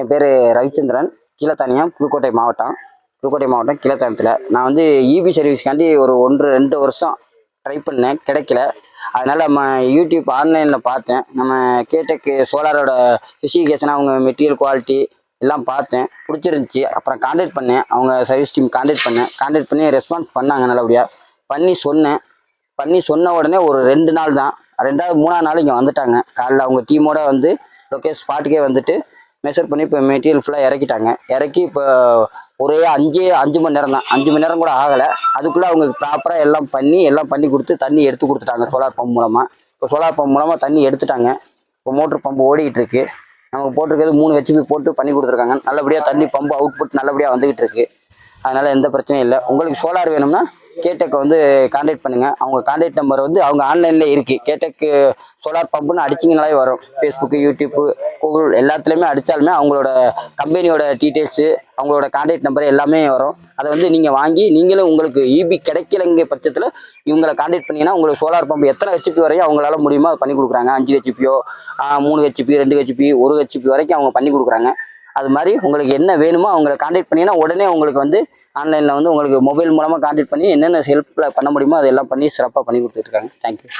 என் பேர் ரவிச்சந்திரன். கீழத்தானியம் புதுக்கோட்டை மாவட்டம். புதுக்கோட்டை மாவட்டம் கீழத்தானியத்தில் நான் வந்து இபி சர்வீஸ்க்காண்டி ஒரு ஒன்று ரெண்டு வருஷம் ட்ரை பண்ணேன். கிடைக்கல. அதனால் நம்ம யூடியூப் ஆன்லைனில் பார்த்தேன். நம்ம கேட்டக்கு சோலாரோட ஸ்பெசிஃபிகேஷன் அவங்க மெட்டீரியல் குவாலிட்டி எல்லாம் பார்த்தேன். பிடிச்சிருந்துச்சி. அப்புறம் காண்டாக்ட் பண்ணேன். அவங்க சர்வீஸ் டீம் காண்டாக்ட் பண்ணேன். காண்டாக்ட் பண்ணி ரெஸ்பான்ஸ் பண்ணாங்க நல்லபடியாக பண்ணி சொன்னேன். பண்ணி சொன்ன உடனே ஒரு ரெண்டு நாள் தான். ரெண்டாவது மூணாவது நாள் இங்கே வந்துட்டாங்க. காலைல அவங்க டீமோட வந்து லொக்கேஷன் ஸ்பாட்டுக்கே வந்துட்டு மெஷர் பண்ணி இப்போ மெட்டீரியல் ஃபுல்லாக இறக்கிட்டாங்க. இறக்கி இப்போ ஒரே அஞ்சு அஞ்சு மணி நேரம் தான். அஞ்சு மணி நேரம் கூட ஆகலை. அதுக்குள்ளே அவங்க ப்ராப்பராக எல்லாம் பண்ணி எல்லாம் பண்ணி கொடுத்து தண்ணி எடுத்து கொடுத்துட்டாங்க சோலார் பம்ப் மூலமாக இப்போ சோலார் பம்ப் மூலமாக தண்ணி எடுத்துட்டாங்க. இப்போ மோட்ரு பம்ப் ஓடிக்கிட்டு இருக்கு. நமக்கு போட்டிருக்கிறது மூணு ஹெச்பி போட்டு பண்ணி கொடுத்துருக்காங்க. நல்லபடியாக தண்ணி பம்பு அவுட்புட் நல்லபடியாக வந்துக்கிட்டு இருக்கு. அதனால் எந்த பிரச்சனையும் இல்லை. உங்களுக்கு சோலார் வேணும்னா கேடெக்கை வந்து காண்டாக்ட் பண்ணுங்க. அவங்க காண்டாக்ட் நம்பர் வந்து அவங்க ஆன்லைன்ல இருக்கு. கேடெக்கு சோலார் பம்புன்னு அடிச்சிங்கனாலே வரும். ஃபேஸ்புக்கு யூடியூப்பு கூகுள் எல்லாத்துலேயுமே அடித்தாலுமே அவங்களோட கம்பெனியோட டீட்டெயில்ஸு அவங்களோட காண்டாக்ட் நம்பர் எல்லாமே வரும். அதை வந்து நீங்கள் வாங்கி நீங்களும் உங்களுக்கு இபி கிடைக்கலங்க பட்சத்தில் இவங்களை காண்டாக்ட் பண்ணீங்கன்னா உங்களுக்கு சோலார் பம்பு எத்தனை ஹெச்பி வரையும் அவங்களால முடியுமோ அதை பண்ணி கொடுக்குறாங்க. அஞ்சு ஹெச்பியோ மூணு ஹெச்பி ரெண்டு ஹெச்பி ஒரு ஹெச்பி வரைக்கும் அவங்க பண்ணி கொடுக்குறாங்க. அது மாதிரி உங்களுக்கு என்ன வேணுமோ அவங்களை காண்டாக்ட் பண்ணிங்கன்னா உடனே உங்களுக்கு வந்து ஆன்லைனில் வந்து உங்களுக்கு மொபைல் மூலமாக காண்டாக்ட் பண்ணி என்னென்ன ஹெல்ப்பில் பண்ண முடியுமோ அதெல்லாம் பண்ணி சிறப்பாக பண்ணி கொடுத்துட்ருக்காங்க தேங்க்யூ